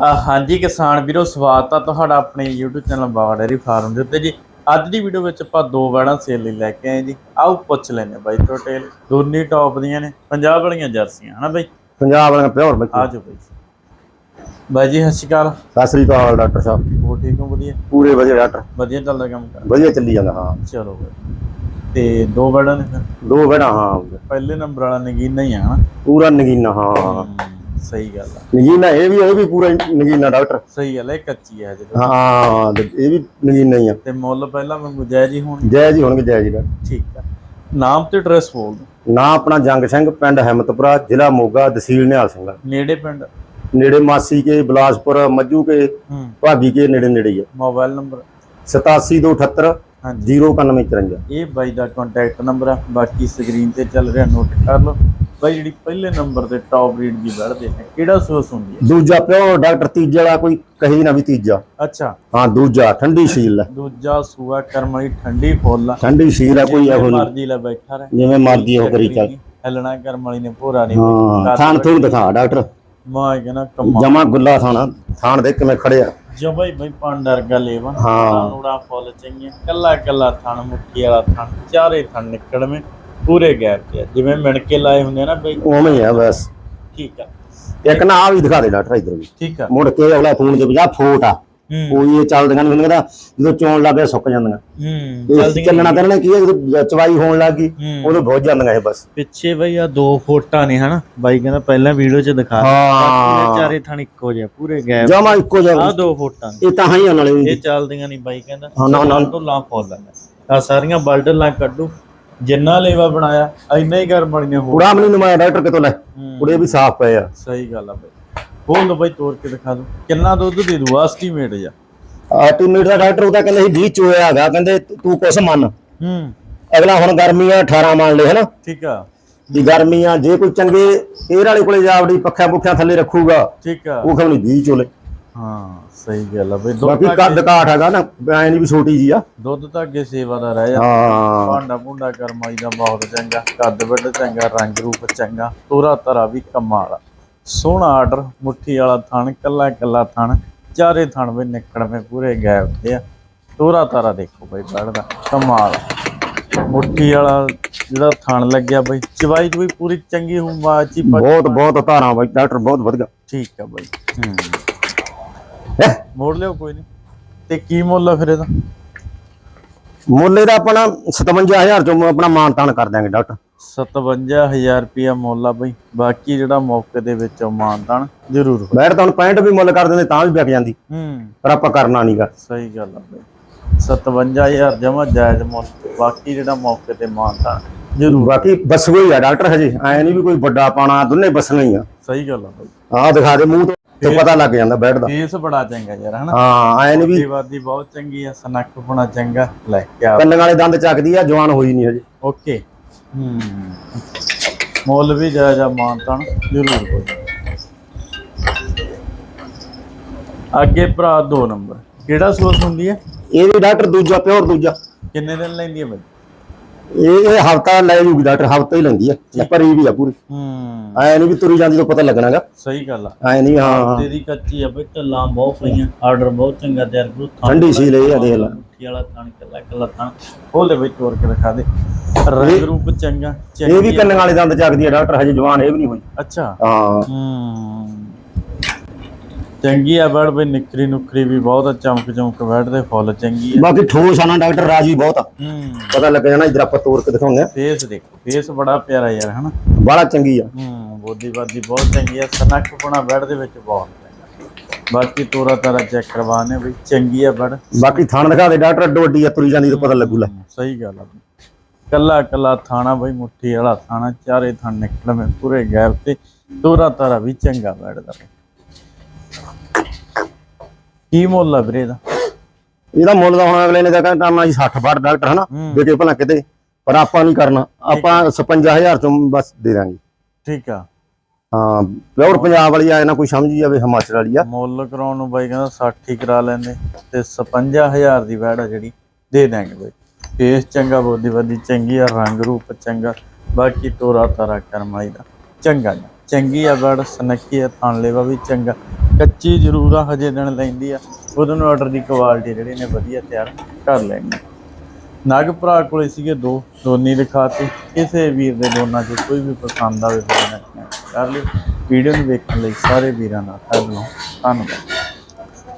ਹਾਂਜੀ ਕਿਸਾਨ ਵੀਰੋ ਸਵਾਗਤ ਆ ਤੁਹਾਡਾ ਆਪਣੇ YouTube channel Bawa dairy farm ਦੇ ਉੱਤੇ ਜੀ। ਅੱਜ ਦੀ ਵੀਡੀਓ ਵਿੱਚ ਆਪਾਂ ਦੋ ਵੜਾਂ ਸੇਲ ਲਈ ਲੈ ਕੇ ਆਏ ਜੀ। ਆਓ ਪੁੱਛ ਲੈਨੇ ਬਾਈ ਟੋਟੇਲ ਦੋਨੇ ਟੌਪ ਦੀਆਂ ਨੇ ਪੰਜਾਬ ਵਾਲੀਆਂ ਜਰਸੀਆਂ ਹਨਾ ਬਾਈ? ਪੰਜਾਬ ਵਾਲਾ ਪਿਓਰ ਬੱਚੇ ਆ ਜਾਓ ਬਾਈ। ਬਾਈ ਜੀ ਸਤਿ ਸ਼੍ਰੀ ਅਕਾਲ। ਸਤਿ ਸ੍ਰੀ ਅਕਾਲ ਡਾਕਟਰ ਸਾਹਿਬ। ਹੋਰ ਠੀਕ ਹੋ ਵਧੀਆ? ਪੂਰੇ ਵਧੀਆ ਡਾਕਟਰ। ਵਧੀਆ ਚੱਲਦਾ ਕੰਮ ਕਰ। ਵਧੀਆ ਚੱਲੀ ਜਾਂਦਾ ਹਾਂ। ਚਲੋ ਬਾਈ। ਤੇ ਦੋ ਵੜਾਂ ਨੇ ਫਿਰ? ਦੋ ਬੇੜਾ ਹਾਂ। ਪਹਿਲੇ ਨੰਬਰ ਵਾਲਾ ਨਗੀਨਾ ਹੀ ਆ ਹਨਾ? ਪੂਰਾ ਨਗੀਨਾ ਹਾਂ। ਸਹੀ ਗੱਲ ਆ। ਨਗੀਨਾ ਇਹ ਵੀ ਇਹ ਵੀ ਪੂਰਾ ਨਗੀਨਾ ਡਾਕਟਰ। ਸਹੀ ਗੱਲ ਹੈ ਕੱਚੀ ਹੈ ਜੀ ਹਾਂ ਤੇ ਇਹ ਵੀ ਨਗੀਨਾ ਹੀ ਆ। ਤੇ ਮੁੱਲ ਪਹਿਲਾਂ ਵਾਂਗੂ ਜੈ ਜੀ ਹੁਣ। ਜੈ ਜੀ ਹੋਣਗੇ ਜੈ ਜੀ ਡਾਕਟਰ। ਠੀਕ ਆ। ਨਾਮ ਤੇ ਐਡਰੈਸ ਬੋਲ ਦਿਓ। ਨਾ ਆਪਣਾ ਜੰਗ ਸਿੰਘ ਪਿੰਡ ਹਿੰਮਤਪੁਰਾ ਜ਼ਿਲ੍ਹਾ ਮੋਗਾ ਤਹਿਸੀਲ ਨਿਹਾਲ ਸਿੰਘ ਨੇੜੇ ਪਿੰਡ? ਨੇੜੇ ਮਾਸੀ ਕੇ ਬਲਾਸਪੁਰ ਮੱਜੂ ਕੇ ਭਾਗੀ ਕੇ ਨੇੜੇ ਨੇੜੇ ਹੀ ਆ। Mobile number? 8728 ਹਾਂਜੀ। 09154 ਇਹ ਬਾਈ ਦਾ ਕੰਟੈਕਟ ਨੰਬਰ ਆ। ਬਾਕੀ ਸਕਰੀਨ ਤੇ ਚੱਲ ਰਿਹਾ ਨੋਟ ਕਰ ਲਓ। ਬਾਈ ਜਿਹੜੀ ਪਹਿਲੇ ਨੰਬਰ ਤੇ ਟੌਪ ਰੀਡ ਦੀ ਵੜਦੇ ਨੇ ਕਿਹੜਾ ਸੋਸ ਹੁੰਦੀ ਹੈ? ਦੂਜਾ ਪਿਓਰ ਡਾਕਟਰ ਤੀਜੇ ਵਾਲਾ ਕੋਈ ਕਹੀ ਨਾ ਵੀ ਤੀਜਾ। ਅੱਛਾ। ਹਾਂ ਦੂਜਾ ਠੰਡੀ ਸੀਲ ਹੈ। ਦੂਜਾ ਸੂਆ ਕਰਮ ਵਾਲੀ ਠੰਡੀ ਫੁੱਲ ਆ। ਠੰਡੀ ਸੀਲ ਹੈ ਕੋਈ ਇਹੋ ਨਹੀਂ ਮਰਜ਼ੀ ਲੈ ਬੈਠਾ ਰਹਿ। ਜਿਵੇਂ ਮਰਜ਼ੀ ਉਹ ਕਰੀ ਚੱਲ। ਹਲਣਾ ਕਰਮ ਵਾਲੀ ਨੇ ਪੂਰਾ ਨਹੀਂ ਹਾਂ ਥਾਣ ਥੂਣ ਦਿਖਾ ਡਾਕਟਰ ਮੈਂ ਕਹਿੰਦਾ ਕਮਾ। ਜਮਾ ਗੁੱਲਾ ਥਾਣਾ ਥਾਣ ਦੇ ਕਿਵੇਂ ਖੜਿਆ। ਜੋ ਬਾਈ ਬਾਈ ਪਾਂਡਰ ਗਲੇ ਵਾ। ਹਾਂ। ਨੂੜਾ ਫੁੱਲ ਚੰਗੀਆਂ ਕੱਲਾ ਕੱਲਾ ਥਣ ਮੁੱਠੀ ਵਾਲਾ ਥਣ ਚਾਰੇ ਥਣ ਨਿਕੜਵੇਂ ਪੂਰੇ ਗੈਪ ਤੇ ਆ। ਜਿਵੇਂ ਮਿਣ ਕੇ ਲਾਏ ਹੁੰਦੇ ਆ ਨਾ ਬਾਈ। ਉਵੇਂ ਹੀ ਆ ਬਸ। ਠੀਕ ਆ। ਇੱਕ ਨਾ ਆ ਵੀ ਦਿਖਾ ਦੇ ਡਾਕਟਰ ਇਧਰ ਵੀ। ਠੀਕ ਆ। ਮੁੜ ਕੇ ਅਗਲਾ ਫੋਨ ਤੇ ਜਾ ਫੋਟ ਆ। ਹੂੰ। ਕੋਈ ਇਹ ਚੱਲਦੀਆਂ ਨਹੀਂ ਹੁੰਦੀਆਂ ਤਾਂ ਜਦੋਂ ਚੋਣ ਲੱਗੇ ਸੁੱਕ ਜਾਂਦੀਆਂ। ਹੂੰ ਇਹ ਚੱਲਣਾ ਤਾਂ ਇਹਨਾਂ ਨੇ ਕੀ ਹੈ ਜਦੋਂ ਚਵਾਈ ਹੋਣ ਲੱਗੀ ਹੂੰ। ਉਦੋਂ ਬਹੁਤ ਜਾਂਦੀਆਂ ਇਹ ਬਸ। ਪਿੱਛੇ ਬਈ ਆ ਦੋ ਫੋਟਾਂ ਨੇ ਹਨਾ। ਬਾਈ ਕਹਿੰਦਾ ਪਹਿਲਾਂ ਵੀਡੀਓ 'ਚ ਦਿਖਾ ਹਾਂ। ਬਾਕੀ ਚਾਰੇ ਥਣ ਇੱਕੋ ਜਿਹੇ ਪੂਰੇ ਗੈਪ ਜਮਾ ਇੱਕੋ ਆ ਜਿਹਾ ਦੋ ਫੋਟਾਂ ਨੇ। ਇਹ ਤਾਂ ਹਾਂ ਹੀ ਨਾਲੇ। ਇਹ ਚੱਲਦੀਆਂ ਨਹੀਂ ਬਾਈ ਕਹਿੰਦਾ। ਹਾਂ, ਨਾ, ਨਾ। ਢੋਲਾਂ ਫੁੱਲ ਆ। ਸਾਰੀਆਂ ਬਲਡਲਾਂ ਕੱਢੂ। ਜਿੰਨਾ ਲੇਵਾ ਬਣਾਇਆ ਇੰਨਾ ਹੀ ਗਰਮ ਬਣੀ ਨੇ ਹੋ ਕੁੜਾ ਮਨੀ ਨਮਾਇਆ ਡਾਕਟਰ ਕਿਤੋਂ ਲੈ। ਕੁੜੇ ਵੀ ਸਾਫ਼ ਪਏ ਆ। ਸਹੀ ਗੱਲ ਆ ਬਾਈ। ਬੋਲ ਦੋ ਬਾਈ ਤੋੜ ਕੇ ਦਿਖਾ ਦੋ ਕਿੰਨਾ ਦੁੱਧ ਦੇ ਦੂ ਐਸਟੀਮੇਟ ਜਾ ਆਟੋਮੇਟ ਦਾ ਡਾਕਟਰ ਉਹਦਾ ਕਹਿੰਦੇ ਸੀ 20 ਚੋਇਆ ਹੈਗਾ। ਕਹਿੰਦੇ ਤੂੰ ਕੁਛ ਮੰਨ। ਹੂੰ। ਅਗਲਾ ਹੁਣ ਗਰਮੀ ਆ 18 ਮੰਨ ਲੈ ਹਨਾ? ਠੀਕ ਆ। ਵੀ ਗਰਮੀ ਆ ਜੇ ਕੋਈ ਚੰਗੇ ਏਰ ਵਾਲੇ ਕੋਲੇ ਜਾਵੜੀ ਪੱਖਿਆਂ ਪੁੱਖਿਆਂ ਥੱਲੇ ਰੱਖੂਗਾ ਠੀਕ ਆ। ਉਹ ਖਮਣੀ 20 ਚੋਲੇ। ਹਾਂ ਸਹੀ ਗੱਲ ਆ ਬਾਈ ਦੁੱਧ ਬਾਕੀ ਤਾਂ ਕੱਦ ਕਾਠ ਹੈਗਾ ਨਾ ਐ ਨਹੀਂ ਵੀ ਛੋਟੀ ਜੀ ਆ। ਦੁੱਧ ਤਾਂ ਅੱਗੇ ਸੇਵਾ ਦਾ ਰਹਿ ਜਾ। ਹਾਂ। ਭਾਂਡਾ ਭੁੰਡਾ ਕਰਮਾਈ ਦਾ ਬਹੁਤ ਚੰਗਾ ਕੱਦ ਵੱਡ ਚੰਗਾ ਰੰਗ ਰੂਪ ਚੰਗਾ ਤੋਰਾ ਤਰਾ ਵੀ ਕੰਮਾਂ ਵਾਲਾ ਸੋਹਣਾ ਆਰਡਰ ਮੁੱਠੀ ਵਾਲਾ ਥਣ ਕੱਲਾ ਕੱਲਾ ਥਣ ਚਾਰੇ ਥਣ ਵੀ ਨਿਕੜਵੇਂ ਪੂਰੇ ਗੈਪ ਤੇ ਆ। ਤੋਰਾ ਤਾਰਾ ਦੇਖੋ ਬਈ ਬੜਦਾ ਕਮਾਲ ਮੁੱਠੀ ਵਾਲਾ ਜਿਹੜਾ ਥਣ ਲੱਗਿਆ ਬਈ ਚਵਾਈ ਵੀ ਪੂਰੀ ਚੰਗੀ ਹੂੰ ਬਾਚੀ ਬਹੁਤ ਬਹੁਤ ਧਾਰਾਂ ਬਾਈ ਡਾਕਟਰ ਬਹੁਤ ਵਧੀਆ। ਠੀਕ ਆ ਬਈ। ਹੂੰ। ਹੈਂ। ਮੋੜ ਲਿਓ ਕੋਈ ਨਹੀਂ ਤੇ ਕੀ ਮੁੱਲ ਆ ਫਿਰ ਇਹਦਾ? ਮੁੱਲ ਇਹਦਾ ਆਪਣਾ 57000 ਚੋਂ ਆਪਣਾ ਮਾਨ ਤਾਨ ਕਰ ਦਾਂਗੇ ਡਾਕਟਰ। 57000 ਰੁਪਿਆ ਮੁੱਲ ਆ ਬਈ। ਬਾਕੀ ਜਿਹੜਾ ਮੌਕੇ ਦੇ ਵਿੱਚ ਮਾਨਤਾਨ ਜ਼ਰੂਰ ਹੋਏ ਮੈਂ ਤਾਂ ਹੁਣ 65 ਵੀ ਮੁੱਲ ਕਰ ਦਿੰਦੇ ਤਾਂ ਵੀ ਵਿਕ ਜਾਂਦੀ। ਹੂੰ। ਪਰ ਆਪਾਂ ਕਰਨਾ ਨਹੀਂਗਾ ਸਹੀ ਗੱਲ ਆ ਬਈ। 57000 ਜਮਾ ਜਾਇਜ਼ ਮੁੱਲ ਬਾਕੀ ਜਿਹੜਾ ਮੌਕੇ ਤੇ ਮਾਨਤਾਨ ਜ਼ਰੂਰ ਬਾਕੀ ਬਸਗੋ ਹੀ ਆ ਡਾਕਟਰ ਹਜੇ ਐ ਨਹੀਂ ਵੀ ਕੋਈ ਵੱਡਾ ਪਾਣਾ ਦੋਨੇ ਬਸਣਾ ਹੀ ਆ। ਸਹੀ ਗੱਲ ਆ ਬਈ। ਆਹ ਦਿਖਾ ਦੇ ਮੂੰਹ ਤੋਂ ਪਤਾ ਲੱਗ ਜਾਂਦਾ ਬੈਠ ਦਾ। ਫੇਸ ਬੜਾ ਚੰਗਾ ਯਾਰ ਹਨਾ? ਹਾਂ ਐ ਨਹੀਂ ਵੀ ਦੀਵਾਦੀ ਬਹੁਤ ਚੰਗੀ ਆ ਸਨੱਖ ਬਣਾ ਚੰਗਾ ਲੈ ਕਿਆ ਕੰਨ ਵਾਲੇ ਦੰਦ ਚੱਕਦੀ ਆ ਜਵਾਨ ਹੋਈ ਨਹੀਂ ਹਜੇ। ਓਕੇ। ਹੂੰ। ਮੁੱਲ ਵੀ ਜਾਇਜ਼ ਆ ਮਾਨਤਾਨ ਜ਼ਰੂਰ ਹੋਏ ਅੱਗੇ ਭਰਾ 2 ਨੰਬਰ। ਕਿਹੜਾ ਸੋਰਸ ਹੁੰਦੀ ਹੈ ਇਹ ਵੀ ਡਾਕਟਰ ਦੂਜਾ ਪਿਓਰ ਦੂਜਾ। ਕਿੰਨੇ ਦਿਨ ਲੈਂਦੀ ਹੈ ਬਈ? ਇਹ ਇਹ ਹਫਤਾ ਲੈ ਜੂਗੀ ਡਾਕਟਰ ਹਫਤਾ ਹੀ ਲੈਂਦੀ ਆ। ਭਰੀ ਵੀ ਆ ਪੂਰੀ। ਹੂੰ। ਐ ਨਹੀਂ ਵੀ ਤੁਰੀ ਜਾਂਦੀ ਤੋਂ ਪਤਾ ਲੱਗਣਾਗਾ। ਸਹੀ ਗੱਲ ਆ। ਐ ਨਹੀਂ ਹਾਂ ਤੇਰੀ ਕੱਚੀ ਆ ਬਈ ਢੱਲਾਂ ਬਹੁਤ ਪਈਆਂ ਆਰਡਰ ਬਹੁਤ ਚੰਗਾ ਤਿਆਰ ਕਰੂ ਠੰਡੀ ਸੀ ਲਈ ਆ ਦੇਖ ਲੈ। ਮੁੱਠੀ ਵਾਲਾ ਥਾਣ ਕੱਲਾ ਕੱਲਾ ਥਾਣ ਖੋਲ ਦੇ ਬਈ ਤੋੜ ਕੇ ਦਿਖਾ ਦੇ। ਰੰਗ ਰੂਪ ਚੰਗਾ ਇਹ ਵੀ ਕੰਨ ਵਾਲੇ ਦੰਦ ਚੱਕਦੀ ਆ ਡਾਕਟਰ ਹਜੇ ਜਵਾਨ ਇਹ ਵੀ ਨਹੀਂ ਹੋਈ। ਅੱਛਾ। ਹਾਂ। ਹੂੰ। ਚੰਗੀ ਆ ਬੜ ਬਈ ਨਿਕਰੀ ਨੁਕਰੀ ਵੀ ਬਹੁਤ ਆ, ਚਮਕ ਚਮਕ ਬੈਠਦੇ ਫੁੱਲ ਚੰਗੀ ਆ। ਬਾਕੀ ਠੋਸ ਆ ਨਾ ਡਾਕਟਰ ਰਾਜੀ ਬਹੁਤ ਆ। ਹੂੰ। ਪਤਾ ਲੱਗ ਜਾਣਾ ਇਧਰ ਆਪਾਂ ਤੋੜ ਕੇ ਦਿਖਾਉਂਦੇ ਆ। ਫੇਸ ਦੇਖੋ ਫੇਸ ਬੜਾ ਪਿਆਰਾ ਯਾਰ ਹਨਾ? ਬਾਲਾ ਚੰਗੀ ਆ। ਹੂੰ ਬੋਦੀ ਬਾਦੀ ਬਹੁਤ ਚੰਗੀ ਆ ਸਨੱਖ ਪੁਣਾ ਦੇ ਵਿੱਚ ਬਹੁਤ ਚੰਗਾ। ਬਾਕੀ ਤੋਰਾ ਤਾਰਾ ਚੈੱਕ ਕਰਵਾਣੇ ਵੀ ਚੰਗੀ ਆ ਬੜ ਬਾਕੀ ਥਣ ਦਿਖਾ ਦੇ ਡਾਕਟਰ ਡੋਡੀ ਆ ਤੁਰੀ ਜਾਂਦੀ ਤੋਂ ਪਤਾ ਲੱਗੂ ਲੈ। ਸਹੀ ਗੱਲ ਆ। ਬਈ। ਕੱਲਾ ਕੱਲਾ ਥਾਣਾ ਬਈ ਮੁੱਠੀ ਵਾਲਾ ਥਾਣਾ ਚਾਰੇ ਥਾਣ ਨਿਕਲਵੇਂ ਪੂਰੇ ਗੈਪ ਤੇ। ਤੋਰਾ ਤਾਰਾ ਵੀ ਚੰਗਾ ਬੈਠਦਾ ਕੀ ਮੁੱਲ ਆ ਵੀਰੇ ਦਾ ਇਹਦਾ ਮੁੱਲ ਤਾਂ ਹੁਣ ਅਗਲੇ ਨੇ ਤਾਂ ਕਰਨਾ ਜੀ 60 ਫੜ ਡਾਕਟਰ ਹਨਾ। ਦੇਖੇ ਭਲਾ ਕਿਤੇ ਪਰ ਆਪਾਂ ਨਹੀਂ ਕਰਨਾ। ਆਪਾਂ 55000 ਚੋਂ ਬਸ ਦੇ ਦਾਂਗੇ। ਠੀਕ ਆ। ਹਾਂ ਪਿਓਰ ਪੰਜਾਬ ਵਾਲੀ ਆਏ ਨਾ ਕੋਈ ਸਮਝੀ ਜਾਵੇ ਹਿਮਾਚਲ ਵਾਲੀ ਆ। ਮੁੱਲ ਕਰਾਉਣ ਨੂੰ ਬਾਈ ਕਹਿੰਦਾ 60 ਹੀ ਕਰਾ ਲੈਂਦੇ ਤੇ 55000 ਦੀ ਵੈੜ ਆ ਜਿਹੜੀ ਦੇ ਦਾਂਗੇ ਬਾਈ। ਫੇਸ ਚੰਗਾ ਬੋਦੀ ਬਾਦੀ ਚੰਗੀ ਆ ਰੰਗ ਰੂਪ ਚੰਗਾ ਬਾਕੀ ਤੋਰਾ ਤਾਰਾ ਕਰਮਾਈ ਦਾ। ਚੰਗਾ। ਚੰਗੀ ਆ ਵੈੜ ਸਨੱਖੀ ਆ ਥਣ ਲੇਵਾ ਵੀ ਚੰਗਾ। ਕੱਚੀ ਜ਼ਰੂਰ ਆ, ਹਜੇ ਦਿਨ ਲੈਂਦੀ ਆ। ਉਹਦੋਂ ਨੂੰ ਆਰਡਰ ਦੀ ਕੁਆਲਿਟੀ ਜਿਹੜੀ ਨੇ ਵਧੀਆ ਤਿਆਰ ਕਰ ਲੈਣੀ ਨਾਗ ਭਰਾ ਕੋਲੇ ਸੀਗੇ ਦੋ, ਦੋਨੀ ਦਿਖਾਤੇ ਕਿਸੇ ਵੀਰ ਦੇ ਦੋਨਾਂ 'ਚ ਕੋਈ ਵੀ ਪਸੰਦ ਆਵੇ, ਫਿਰ ਕਰ ਲਿਓ। ਵੀਡੀਓ ਨੂੰ ਵੇਖਣ ਲਈ ਸਾਰੇ ਵੀਰਾਂ ਦਾ ਧੰਨਵਾਦ। ਧੰਨਵਾਦ।